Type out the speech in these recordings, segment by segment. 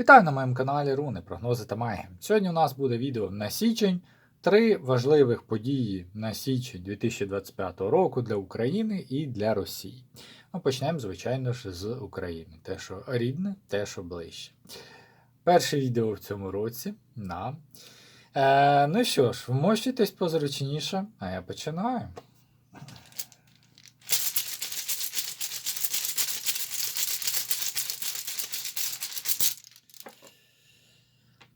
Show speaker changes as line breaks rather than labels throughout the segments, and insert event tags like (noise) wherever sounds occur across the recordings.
Вітаю на моєму каналі Руни, прогнози та магія. Сьогодні у нас буде відео на січень. Три важливих події на січень 2025 року для України і для Росії. Ми почнемо, звичайно ж, з України. Те, що рідне, те, що ближче. Перше відео в цьому році. На. Е, ну що ж, вмощуйтесь позручніше, а я починаю.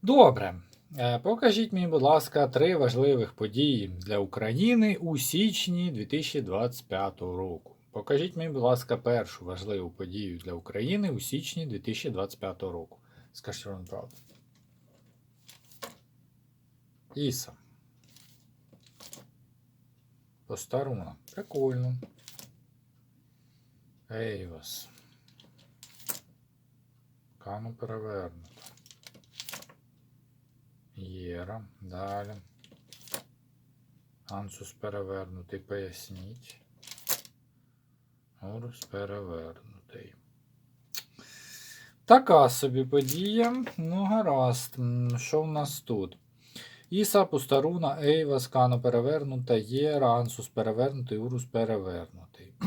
Добре. Е, Покажіть мені, будь ласка, три важливих події для України у січні 2025 року. Покажіть мені, будь ласка, першу важливу подію для України у січні 2025 року. Скажіть вам правду. Іса. Постаруна. Прикольно. Ейвас. Кану перевернуто. Єра. Далі. Ансус перевернутий. Поясніть. Орус перевернутий. Така собі подія. Ну, гаразд. Що в нас тут? Іса, Пустаруна, Ейва, Скано перевернута, Єра, Ансус перевернутий, Урус перевернутий. (clears throat)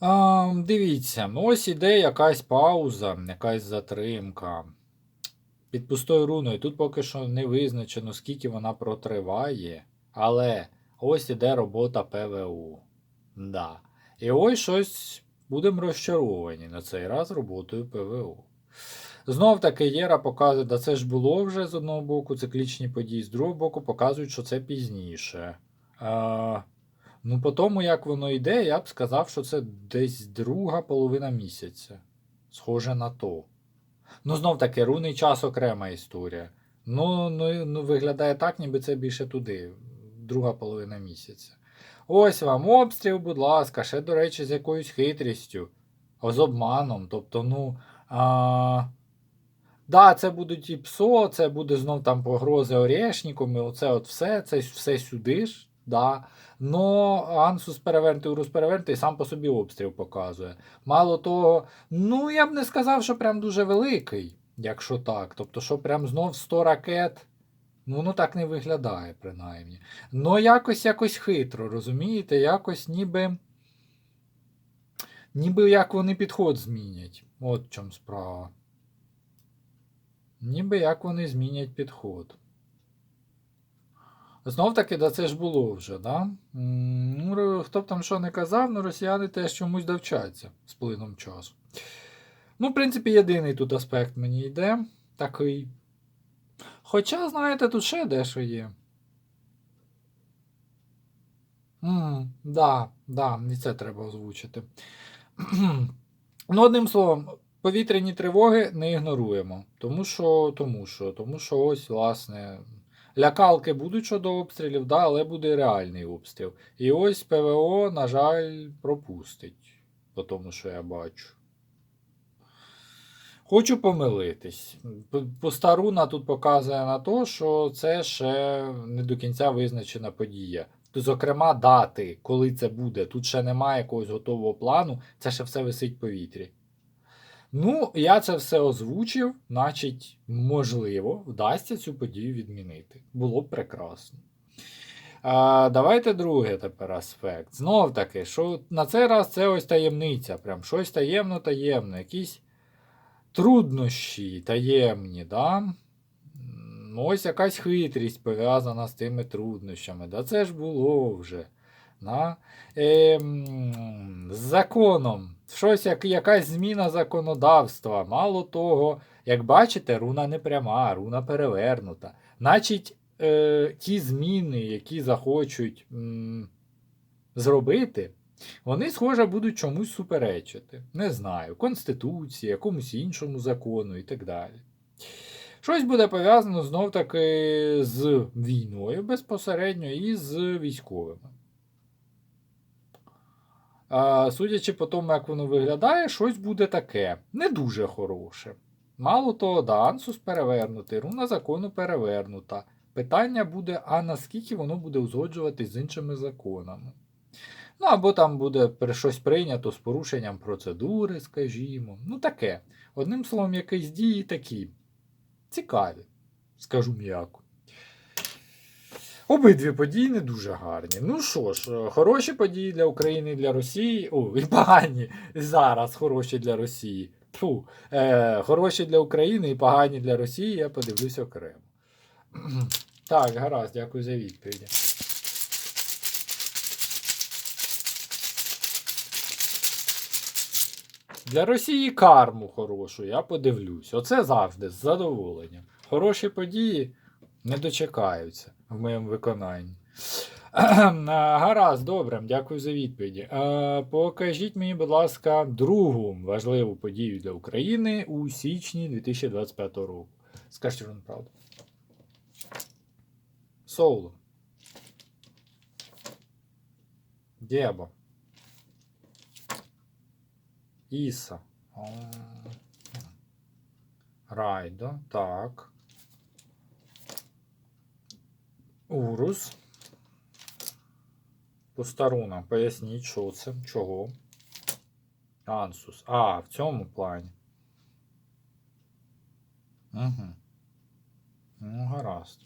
А, дивіться, ось іде якась пауза, якась затримка. Під пустою руною. Тут поки що не визначено, скільки вона протриває. Але ось іде робота ПВУ. Да. І ось щось будемо розчаровані на цей раз роботою ПВУ. Знов таки Єра показує, да це ж було вже з одного боку циклічні події, з другого боку показують, що це пізніше. А, ну, по тому, як воно йде, я б сказав, що це десь друга половина місяця. Схоже на то. Ну, знов таки, рунний час окрема історія. Ну, ну, ну, виглядає так, ніби це більше туди, друга половина місяця. Ось вам обстріл, будь ласка, ще, до речі, з якоюсь хитрістю, з обманом. Тобто, ну. А... Да, це будуть і ПСО, це буде знов там погрози Орешником, і оце от все, це все сюди ж. Да. Но Ансус перевернутий, Урус перевернутий сам по собі обстріл показує. Мало того, ну я б не сказав, що прям дуже великий, якщо так. Тобто, що прям знов 100 ракет. Ну, воно так не виглядає, принаймні. Ну, якось якось хитро, розумієте? Якось ніби. Ніби як вони підход змінять. От в чому справа. Ніби як вони змінять підход. Знов таки, да це ж було вже, да? Ну, хто б там що не казав, ну росіяни теж чомусь довчаться з плином часу. Ну, в принципі, єдиний тут аспект мені йде. Такий. Хоча, знаєте, тут ще дещо є. М, да, да, і це треба озвучити. (clears throat) ну, одним словом, повітряні тривоги не ігноруємо. Тому що, тому що, тому що ось, власне, лякалки будуть щодо обстрілів, да, але буде реальний обстріл. І ось ПВО, на жаль, пропустить, по тому, що я бачу. Хочу помилитись. Постаруна тут показує на те, що це ще не до кінця визначена подія. Зокрема, дати, коли це буде. Тут ще немає якогось готового плану, це ще все висить в повітрі. Ну, я це все озвучив, значить, можливо, вдасться цю подію відмінити. Було б прекрасно. А, давайте другий тепер аспект. Знов таки, що на цей раз це ось таємниця. Прям щось таємно-таємне, якісь труднощі таємні, да? М, Ось якась хитрість пов'язана з тими труднощами. Да це ж було вже. Да? Ем, з законом. Щось, як, якась зміна законодавства. Мало того, як бачите, руна не пряма, руна перевернута. Значить, е, ті зміни, які захочуть м, зробити, вони, схоже, будуть чомусь суперечити. Не знаю, Конституції, якомусь іншому закону і так далі. Щось буде пов'язано знов таки з війною безпосередньо і з військовими. Судячи по тому, як воно виглядає, щось буде таке. Не дуже хороше. Мало того, да, ансус перевернутий, руна закону перевернута. Питання буде, а наскільки воно буде узгоджуватись з іншими законами. Ну, або там буде щось прийнято з порушенням процедури, скажімо. Ну, таке. Одним словом, якісь дії такі цікаві, скажу м'яко. Обидві події не дуже гарні. Ну що ж, е, хороші події для України і для Росії. О, і погані зараз хороші для Росії. Фу, е, хороші для України і погані для Росії, я подивлюсь окремо. (clears throat) Так, гаразд, дякую за відповіді. Для Росії карму хорошу, я подивлюсь. Оце завжди з задоволенням. Хороші події не дочекаються в моєму виконанні. (clears throat) Гаразд, добре, дякую за відповіді. Покажіть мені, будь ласка, другу важливу подію для України у січні 2025 року. Скажіть вам правду. Соуло. Дєбо. Іса. Райдо. Так. Урус. Постаруна. Поясніть, що це? Чого? Ансус. А, в цьому плані. Угу. Ну, гаразд.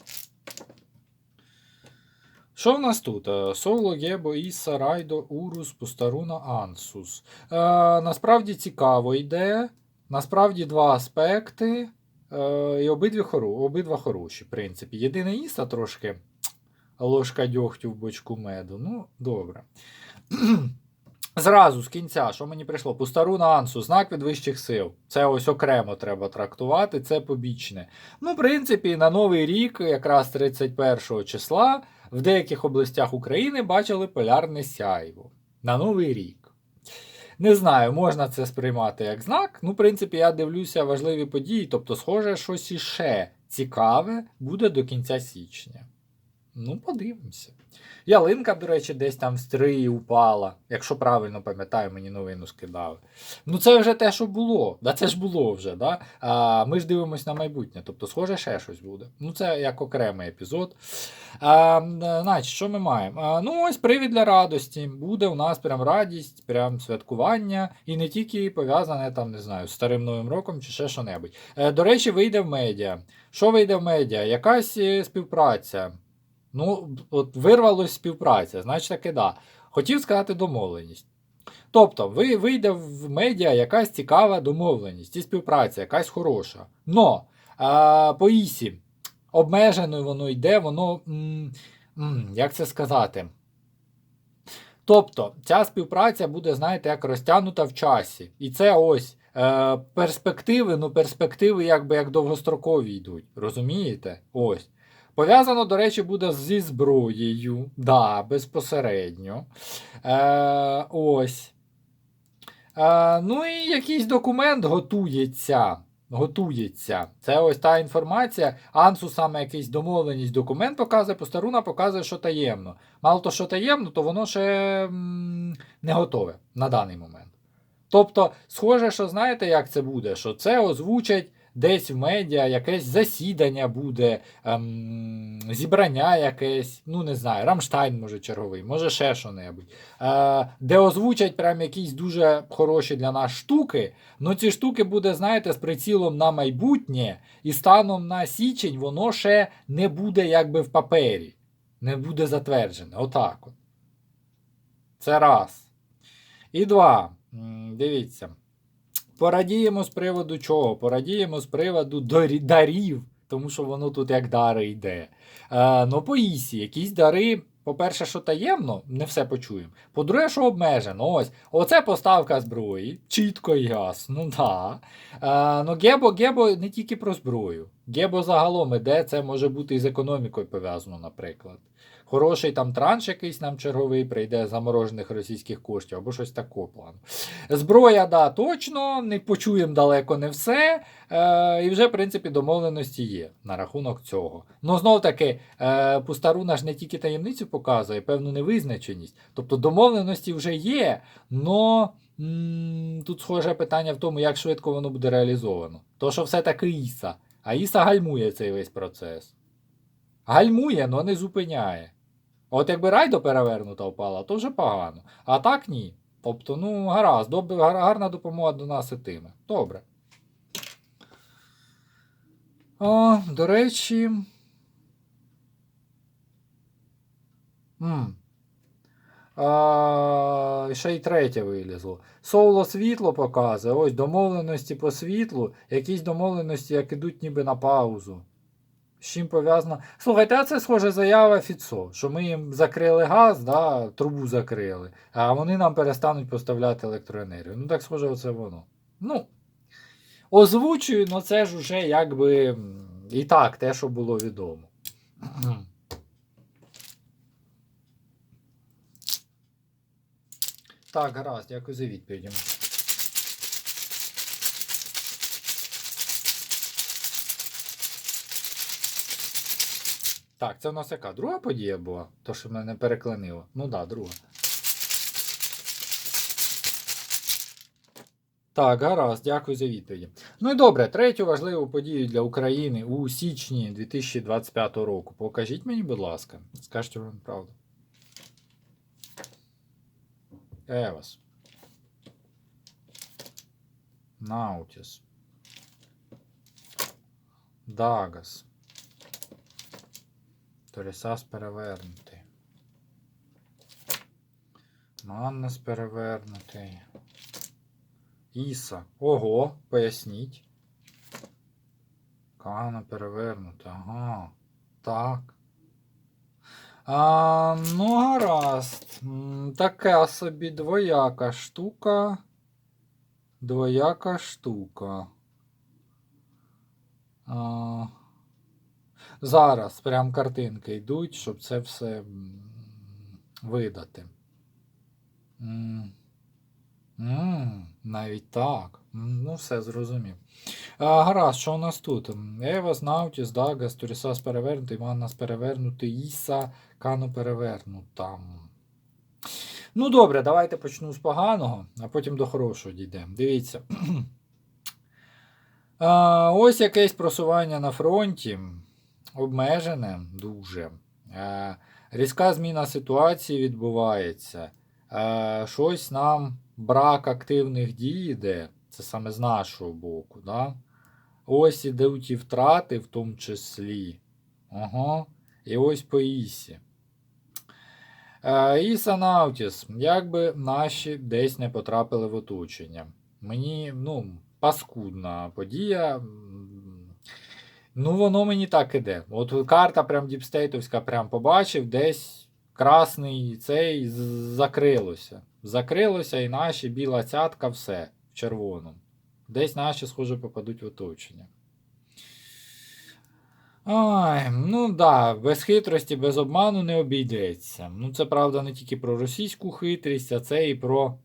Що в нас тут? Е, Соло, Гебо, Іса, Райдо, Урус, Пустаруна, Ансус. Е, насправді цікаво йде. Насправді два аспекти. Е, і обидві хору, обидва хороші, в принципі. Єдине Іса трошки ложка дьогтю в бочку меду. Ну, добре. (clears throat) Зразу з кінця, що мені прийшло? Пустаруна Ансу, знак від вищих сил. Це ось окремо треба трактувати, це побічне. Ну, в принципі, на новий рік, якраз 31 числа, в деяких областях України бачили полярне сяйво. На новий рік. Не знаю, можна це сприймати як знак. Ну, в принципі, я дивлюся важливі події, тобто, схоже, щось іще цікаве буде до кінця січня. Ну, подивимося. Ялинка, до речі, десь там в стрії упала. Якщо правильно пам'ятаю, мені новину скидали. Ну, це вже те, що було. Да, це ж було вже, да? А, ми ж дивимося на майбутнє. Тобто, схоже, ще щось буде. Ну, це як окремий епізод. А, значить, що ми маємо? А, ну, ось привід для радості. Буде у нас прям радість, прям святкування, і не тільки пов'язане там, не знаю, з старим новим роком чи ще що-небудь. Е, до речі, вийде в медіа. Що вийде в медіа? Якась е, співпраця. Ну, от вирвалась співпраця, значить таки да. Хотів сказати домовленість. Тобто, ви вийде в медіа якась цікава домовленість і співпраця, якась хороша. Но а, по ІСі обмежено воно йде, воно. М, м, як це сказати? Тобто, ця співпраця буде, знаєте, як розтягнута в часі. І це ось е, перспективи, ну перспективи якби як довгострокові йдуть. Розумієте? Ось. Пов'язано, до речі, буде зі зброєю. Да, безпосередньо. Е, ось. Е, ну і якийсь документ готується. Готується. Це ось та інформація. Ансу саме якийсь домовленість документ показує, постаруна показує, що таємно. Мало то, що таємно, то воно ще не готове на даний момент. Тобто, схоже, що знаєте, як це буде? Що це озвучать десь в медіа, якесь засідання буде, ем, зібрання якесь, ну не знаю, Рамштайн, може, черговий, може ще що-небудь. Е, де озвучать прям якісь дуже хороші для нас штуки. Ну ці штуки буде, знаєте, з прицілом на майбутнє, і станом на січень воно ще не буде якби в папері. Не буде затверджене. Отак от. Це раз. І два. Дивіться. Порадіємо з приводу чого? Порадіємо з приводу дарів, тому що воно тут як дари йде. Е, ну, по ісі, якісь дари, по-перше, що таємно, не все почуємо. По-друге, що обмежено. Ось, оце поставка зброї, чітко і ясно, да. Е, ну, Гебо, Гебо не тільки про зброю. Гебо загалом іде, це може бути і з економікою пов'язано, наприклад. Хороший там транш якийсь нам черговий прийде заморожених російських коштів або щось такого плану. Зброя, да, точно, не почуємо далеко не все. Е, і вже, в принципі, домовленості є на рахунок цього. Ну, знов таки, е, Пустаруна ж не тільки таємницю показує, певну невизначеність. Тобто домовленості вже є, но тут схоже питання в тому, як швидко воно буде реалізовано. То, що все-таки Іса. А Іса гальмує цей весь процес. Гальмує, але не зупиняє. От якби райдо перевернута впала, то вже погано. А так ні. Тобто, ну, гаразд, доб- гарна допомога до нас ітиме. Добре. А, до речі. М. А, ще й третє вилізло. Соло світло показує. Ось домовленості по світлу. Якісь домовленості, як ідуть ніби на паузу. З чим пов'язано. Слухайте, а це схоже заява Фіцо, що ми їм закрили газ, да, трубу закрили, а вони нам перестануть поставляти електроенергію. Ну, так схоже, оце воно. Ну, озвучую, але це ж уже якби і так те, що було відомо. Так, гаразд, дякую за відповідь. Так, це у нас яка? Друга подія була? То, що мене переклинило. Ну так, да, друга. Так, гаразд, дякую за відповіді. Ну і добре, третю важливу подію для України у січні 2025 року. Покажіть мені, будь ласка, скажіть вам правду. Евас. Наутіс. Дагас. Торісас перевернутий. Маннес перевернутий. Іса. Ого, поясніть. Кана перевернута. Ага. Так. А, ну, гаразд. Така собі двояка штука. Двояка штука. А, зараз прям картинки йдуть, щоб це все видати. М. М, навіть так. Ну, все зрозумів. А, гаразд, що у нас тут? Евас, Наутіс, Дагас, Турісас перевернутий, Маннас перевернутий, Іса, Кану перевернута. Ну, добре, давайте почну з поганого, а потім до хорошого дійдемо. Дивіться. (clears throat) А, ось якесь просування на фронті. Обмежене дуже. Різка зміна ситуації відбувається. Щось нам брак активних дій йде. Це саме з нашого боку. Да? Ось ідуть ті втрати, в тому числі. Ага. І ось по Ісі. Е, Іса Наутіс, як би наші десь не потрапили в оточення. Мені, ну, паскудна подія. Ну, воно мені так іде. От карта прям діпстейтовська, прям побачив, десь красний цей закрилося. Закрилося і наші біла цятка, все в червоному. Десь наші, схоже, попадуть в оточення. Ай, ну да, без хитрості, без обману не обійдеться. Ну, це правда не тільки про російську хитрість, а це і про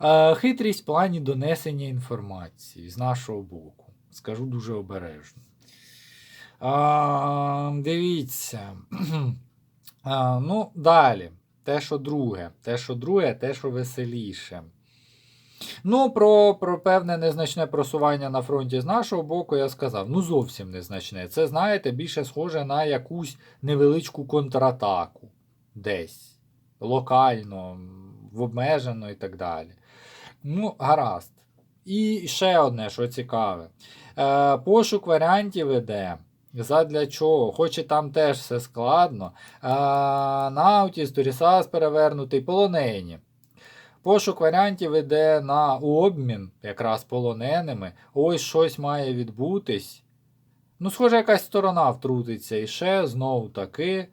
е, хитрість в плані донесення інформації з нашого боку. Скажу дуже обережно. А, дивіться. (clears throat) А, ну, далі. Те, що друге. Те, що друге, те, що веселіше. Ну, про, про певне незначне просування на фронті з нашого боку я сказав. Ну, зовсім незначне. Це, знаєте, більше схоже на якусь невеличку контратаку. Десь. Локально, обмежено і так далі. Ну, гаразд. І ще одне, що цікаве. Е, пошук варіантів іде. Задля чого? Хоч і там теж все складно. Е, Наутіс, Турісас перевернутий, полонені. Пошук варіантів іде на обмін якраз полоненими. Ось щось має відбутись. Ну, схоже, якась сторона втрутиться. І ще знову таки.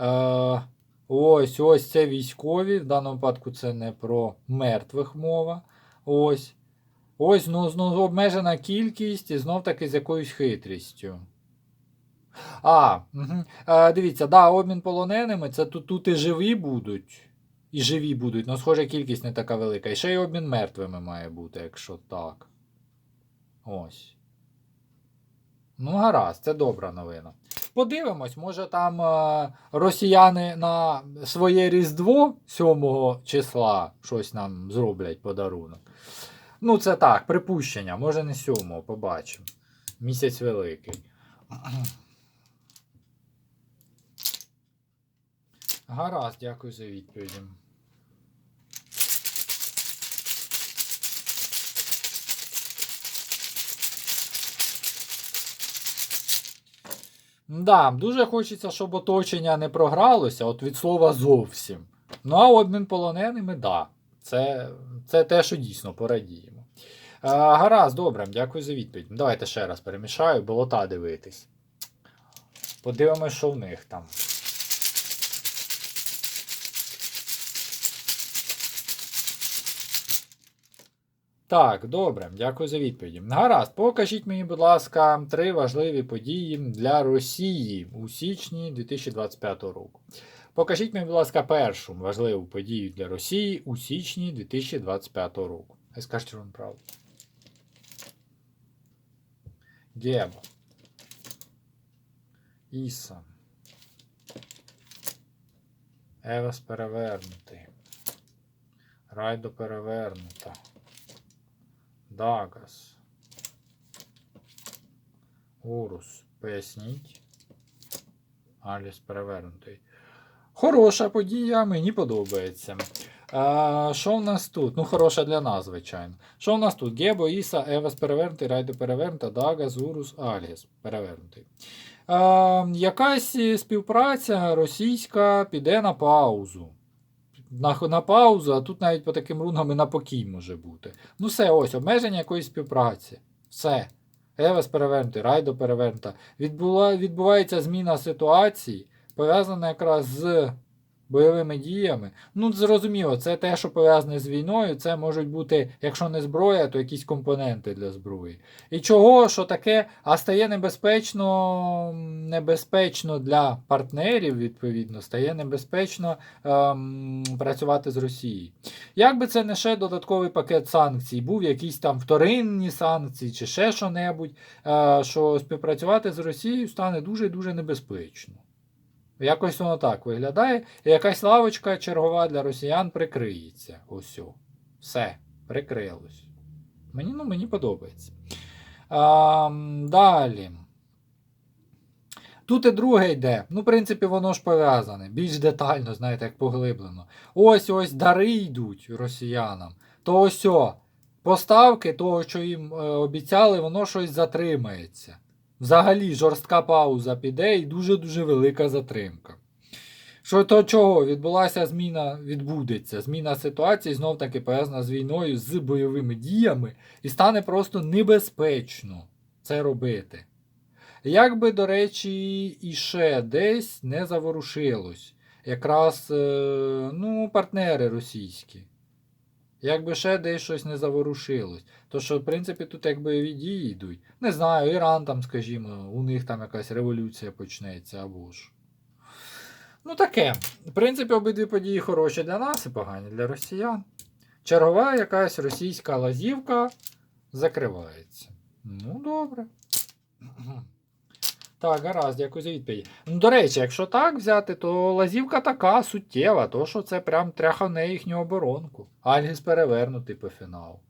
Е, ось ось це військові. В даному випадку це не про мертвих мова. Ось. Ось ну, знову обмежена кількість і знов таки з якоюсь хитрістю. А, угу. е, дивіться, да, обмін полоненими, це тут, тут і живі будуть. І живі будуть, але схоже, кількість не така велика. І ще й обмін мертвими має бути, якщо так. Ось. Ну, гаразд, це добра новина. Подивимось, може там е, росіяни на своє Різдво 7 числа щось нам зроблять подарунок. Ну, це так, припущення, може не 7, побачимо. Місяць великий. Гаразд, дякую за відповіді. Да, дуже хочеться, щоб оточення не програлося, от від слова зовсім. Ну, а обмін полоненими, да. Це, це те, що дійсно порадіємо. А, гаразд, добре, дякую за відповідь. Давайте ще раз перемішаю, болота дивитись. Подивимось, що в них там. Так, добре, дякую за відповіді. Гаразд, покажіть мені, будь ласка, три важливі події для Росії у січні 2025 року. Покажіть мені, будь ласка, першу важливу подію для Росії у січні 2025 року. Хай скажіть, що вам правду. Геба. Іса. Евес перевернутий. Райдо перевернута. Дагас. Урус. Поясніть. Аліс перевернутий. Хороша подія, мені подобається. А, що в нас тут? Ну, хороша для нас, звичайно. Що в нас тут? Гебо, Іса, Евас перевернутий, Райдо перевернута, Дагас, Урус, Аліс перевернутий. А, якась співпраця російська піде на паузу. На, на паузу, а тут навіть по таким рунгам і на покій може бути. Ну все, ось, обмеження якоїсь співпраці. Все. Евес перевернутий, Райдо перевернута. Відбула, відбувається зміна ситуації, пов'язана якраз з бойовими діями. Ну, зрозуміло, це те, що пов'язане з війною, це можуть бути, якщо не зброя, то якісь компоненти для зброї. І чого, що таке, а стає небезпечно, небезпечно для партнерів, відповідно, стає небезпечно ем, працювати з Росією. Як би це не ще додатковий пакет санкцій, був якісь там вторинні санкції чи ще що-небудь, е, що співпрацювати з Росією стане дуже-дуже небезпечно. Якось воно так виглядає. І якась лавочка чергова для росіян прикриється. О. Все, прикрилось. Мені, ну, мені подобається. А, далі. Тут і друге йде. Ну, в принципі, воно ж пов'язане. Більш детально, знаєте, як поглиблено. Ось ось дари йдуть росіянам. То ось о, поставки того, що їм е, обіцяли, воно щось затримається. Взагалі жорстка пауза піде і дуже-дуже велика затримка. Що то чого? Відбулася зміна, відбудеться. Зміна ситуації знов таки пов'язана з війною, з бойовими діями, і стане просто небезпечно це робити. Як би, до речі, іще десь не заворушилось. Якраз е, ну, партнери російські. Якби ще десь щось не заворушилось. То що, в принципі, тут як бойові дії йдуть. Не знаю, Іран там, скажімо, у них там якась революція почнеться або ж. Ну таке. В принципі, обидві події хороші для нас і погані для росіян. Чергова якась російська лазівка закривається. Ну, добре. Так, гаразд, дякую за відповідь. Ну, до речі, якщо так взяти, то лазівка така суттєва, то що це прям тряхане їхню оборонку. Альгіс перевернутий по фіналу.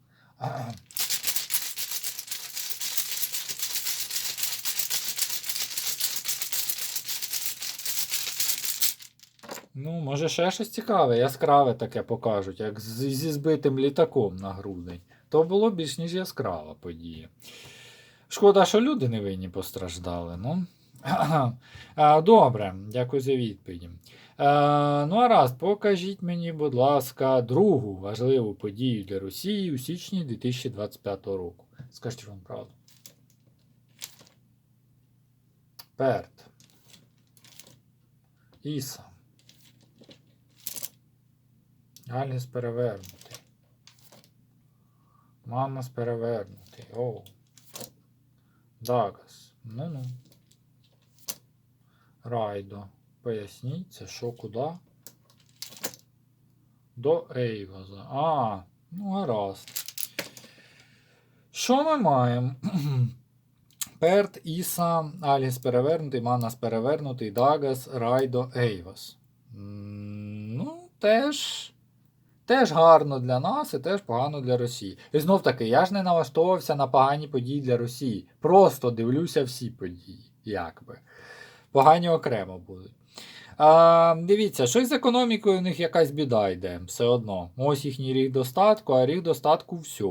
Ну, може, ще щось цікаве, яскраве таке покажуть, як зі збитим літаком на грудень. То було більш ніж яскрава подія. Шкода, що люди невинні постраждали. Ну. (clears throat) Добре, дякую за відповіді. Ну, а раз, покажіть мені, будь ласка, другу важливу подію для Росії у січні 2025 року. Скажіть вам правду. Перт. Іса. Аліс перевернутий. Мамас перевернутий. Оу. Дагас. Ну-ну. Райдо. Поясніть, це що куди? До Ейваза. А, ну гаразд. Що ми маємо? (clears throat) Перт, Іса, Аліс перевернутий, Манас перевернутий, Дагас, Райдо, Ейвас. Ну, теж. Теж гарно для нас і теж погано для Росії. І знов таки, я ж не налаштовувався на погані події для Росії. Просто дивлюся всі події, якби. Погані окремо будуть. А, дивіться, щось з економікою у них якась біда йде, все одно. Ось їхній рік достатку, а рік достатку все.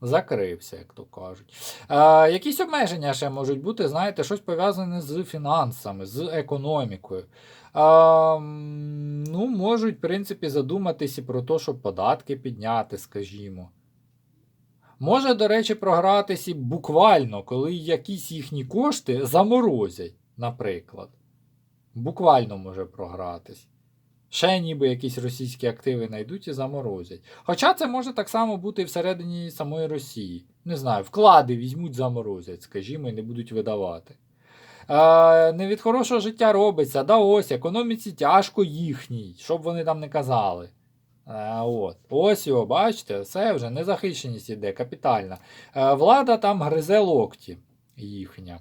Закрився, як то кажуть. А, якісь обмеження ще можуть бути, знаєте, щось пов'язане з фінансами, з економікою. А, ну, можуть, в принципі, задуматися про те, щоб податки підняти, скажімо. Може, до речі, програтися буквально, коли якісь їхні кошти заморозять, наприклад. Буквально може програтись. Ще ніби якісь російські активи знайдуть і заморозять. Хоча це може так само бути і всередині самої Росії. Не знаю, вклади візьмуть, заморозять, скажімо, і не будуть видавати. Не від хорошого життя робиться, да ось, економіці тяжко їхній, щоб вони там не казали. От. Ось його, бачите, все вже незахищеність іде, капітальна. Е, влада там гризе локті їхня.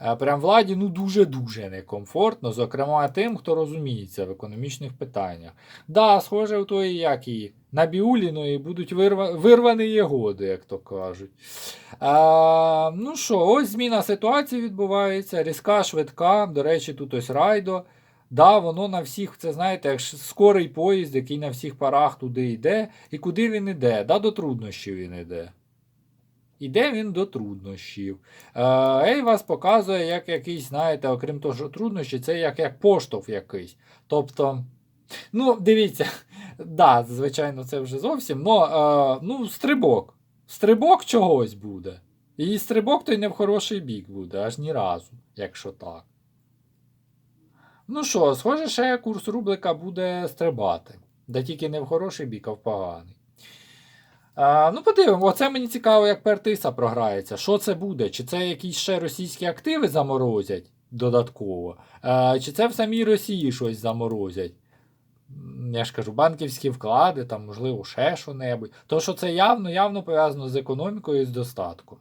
Е, Прям владі ну дуже-дуже некомфортно, зокрема тим, хто розуміється в економічних питаннях. Да, схоже, в тої, як і на Біуліної будуть вирва... вирвані єгоди, як то кажуть. А, ну що, ось зміна ситуації відбувається, різка, швидка. До речі, тут ось райдо. Да, воно на всіх, це знаєте, як скорий поїзд, який на всіх парах туди йде. І куди він іде? Да, до труднощів він іде. Іде він до труднощів. Е, Ей вас показує, як якийсь, знаєте, окрім того, що труднощі, це як, як поштовх якийсь. Тобто, ну, дивіться, (laughs) да, звичайно, це вже зовсім, но, е, ну, стрибок. Стрибок чогось буде. І стрибок той не в хороший бік буде, аж ні разу, якщо так. Ну що, схоже, ще курс рублика буде стрибати. Да тільки не в хороший бік, а в поганий. Ну, подивимо, оце мені цікаво, як Пертиса програється. Що це буде? Чи це якісь ще російські активи заморозять додатково? Чи це в самій Росії щось заморозять? Я ж кажу, банківські вклади, там, можливо, ще що-небудь. То, що це явно, явно пов'язано з економікою і з достатком.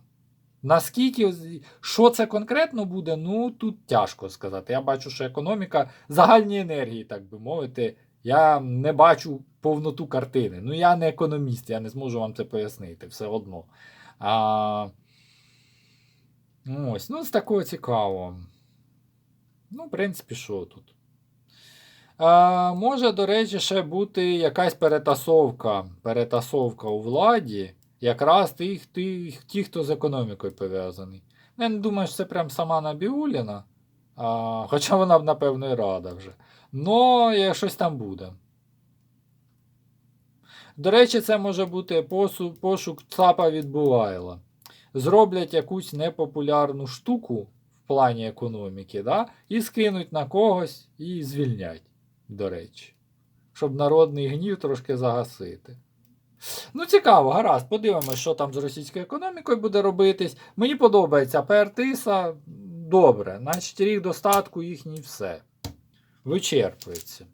Наскільки, що це конкретно буде, ну тут тяжко сказати. Я бачу, що економіка загальні енергії, так би мовити, я не бачу повноту картини. Ну, я не економіст, я не зможу вам це пояснити все одно. А, ось, ну, з такого цікавого. Ну, в принципі, що тут? А, може, до речі, ще бути якась перетасовка, перетасовка у владі, якраз тих, тих, ті, хто з економікою пов'язаний. Ну, Я не думаю, що це прям сама Набіуліна, а, хоча вона б, напевно, і рада вже. Но щось там буде. До речі, це може бути пошук ЦАПа від Булайла. Зроблять якусь непопулярну штуку в плані економіки, да? і скинуть на когось і звільнять, до речі. Щоб народний гнів трошки загасити. Ну, цікаво, гаразд, подивимося, що там з російською економікою буде робитись. Мені подобається ПРТИСа. Добре, значить рік достатку їхній все. Вичерпується.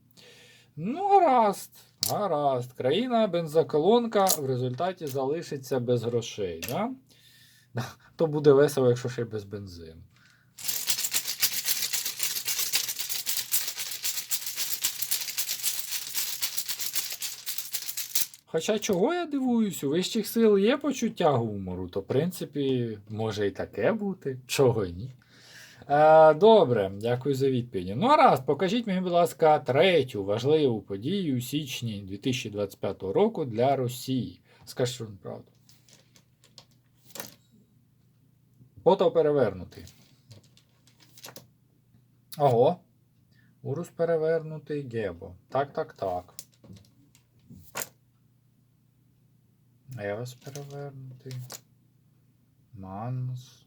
Ну, гаразд, гаразд. Країна бензоколонка в результаті залишиться без грошей. Да? То буде весело, якщо ще й без бензину. Хоча чого я дивуюсь, у вищих сил є почуття гумору, то в принципі може і таке бути, чого ні. Е, добре, дякую за відповіді. Ну, раз, покажіть мені, будь ласка, третю важливу подію у січні 2025 року для Росії. Скажіть вам правду. Фото перевернутий. Ого. Урус перевернутий Гебо. Так, так, так. Евас перевернутий. Манус.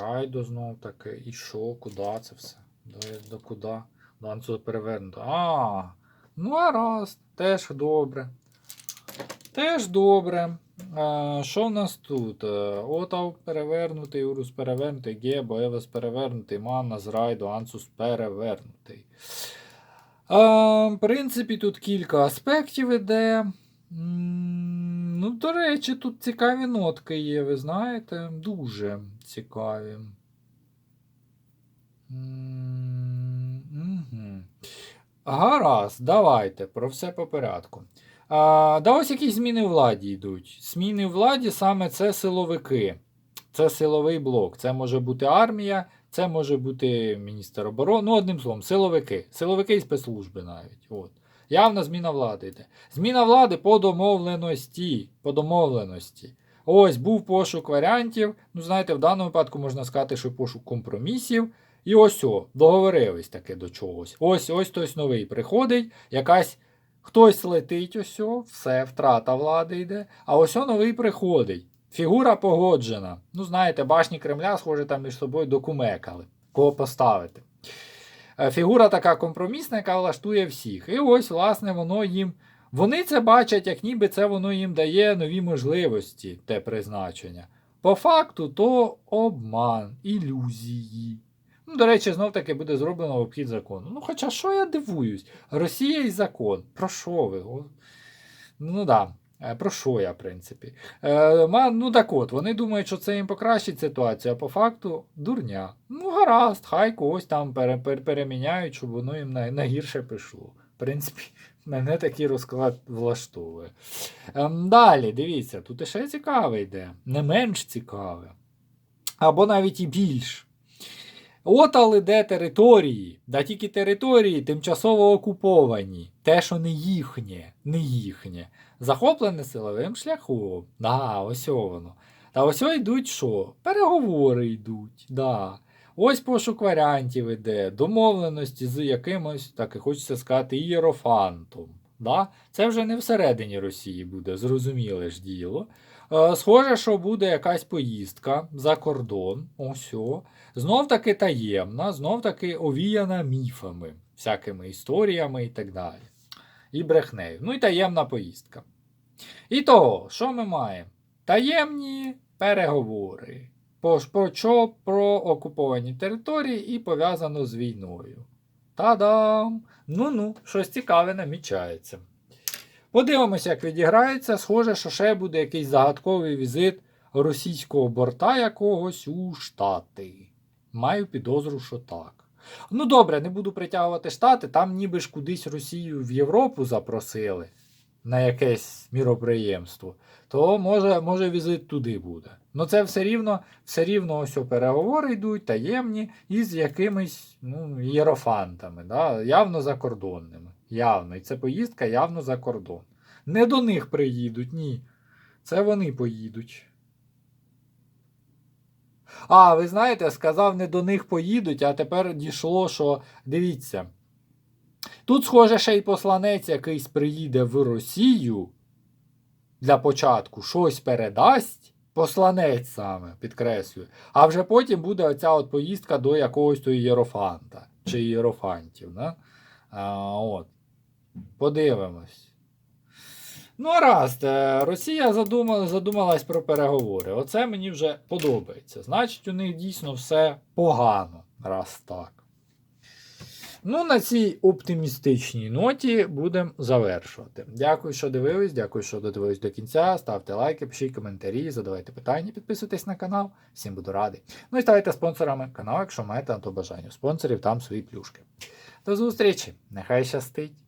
Райдо знов таки. І що? Куди це все? До, до куди? Ланцу перевернуто. А, ну гаразд. Теж добре. Теж добре. А, що в нас тут? Е, Отав перевернутий, Урус перевернутий, Гебо, Евас перевернутий, Маннас, Райдо, Ансус перевернутий. А, в принципі, тут кілька аспектів іде. Ну, до речі, тут цікаві нотки є, ви знаєте, дуже цікаві. Гаразд, давайте про все по порядку. А, да ось якісь зміни владі йдуть. Зміни владі саме це силовики. Це силовий блок. Це може бути армія, це може бути міністр оборони, ну, одним словом, силовики, силовики і спецслужби навіть. От. Явна зміна влади йде. Зміна влади по домовленості. По домовленості. Ось був пошук варіантів. Ну, знаєте, в даному випадку можна сказати, що пошук компромісів. І ось о, договорились таки до чогось. Ось ось хтось новий приходить, якась хтось летить, ось все, втрата влади йде. А ось о новий приходить. Фігура погоджена. Ну, знаєте, башні Кремля, схоже, там між собою докумекали. Кого поставити. Е, Фігура така компромісна, яка влаштує всіх. І ось, власне, воно їм. Вони це бачать, як ніби це воно їм дає нові можливості, те призначення. По факту, то обман, ілюзії. Ну, до речі, знов таки буде зроблено в обхід закону. Ну, хоча що я дивуюсь? Росія і закон. Про що ви? Ну да. Е, Про що я, в принципі? Е, ну так от, вони думають, що це їм покращить ситуацію, а по факту дурня. Ну, гаразд, хай когось там переміняють, щоб воно їм на, гірше пішло. В принципі, (laughs) мене такий розклад влаштовує. Ем, далі, дивіться, тут іще цікаве йде, не менш цікаве. Або навіть і більш. От але де території, да тільки території тимчасово окуповані. Те, що не їхнє, не їхнє. Захоплене силовим шляхом. Да, ось воно. Та ось йдуть що? Переговори йдуть. Да. Ось пошук варіантів іде, домовленості з якимось, так і хочеться сказати, ієрофантом. Да? Це вже не всередині Росії буде, зрозуміле ж діло. Е, схоже, що буде якась поїздка за кордон. Ось. Знов таки таємна, знов таки овіяна міфами, всякими історіями і так далі. І брехнею. Ну і таємна поїздка. І того, що ми маємо? Таємні переговори. Про що? Про окуповані території і пов'язано з війною. Та-дам! Ну-ну, щось цікаве намічається. Подивимося, як відіграється. Схоже, що ще буде якийсь загадковий візит російського борта якогось у Штати. Маю підозру, що так. Ну добре, не буду притягувати Штати, там ніби ж кудись Росію в Європу запросили на якесь міроприємство, то може, може візит туди буде. Ну це все рівно, все рівно ось переговори йдуть таємні із якимись ну, єрофантами, да? явно закордонними. Явно. І це поїздка явно за кордон. Не до них приїдуть, ні. Це вони поїдуть. А, ви знаєте, сказав, не до них поїдуть, а тепер дійшло, що дивіться. Тут, схоже, ще й посланець якийсь приїде в Росію для початку, щось передасть. Посланець саме, підкреслюю. А вже потім буде оця от поїздка до якогось то єрофанта чи єрофантів. Да? А, от. Подивимось. Ну, раз, Росія задумала, задумалась про переговори. Оце мені вже подобається. Значить, у них дійсно все погано, раз так. Ну, на цій оптимістичній ноті будемо завершувати. Дякую, що дивились, дякую, що додивились до кінця. Ставте лайки, пишіть коментарі, задавайте питання, підписуйтесь на канал. Всім буду радий. Ну і ставайте спонсорами каналу, якщо маєте на то бажання. Спонсорів там свої плюшки. До зустрічі! Нехай щастить!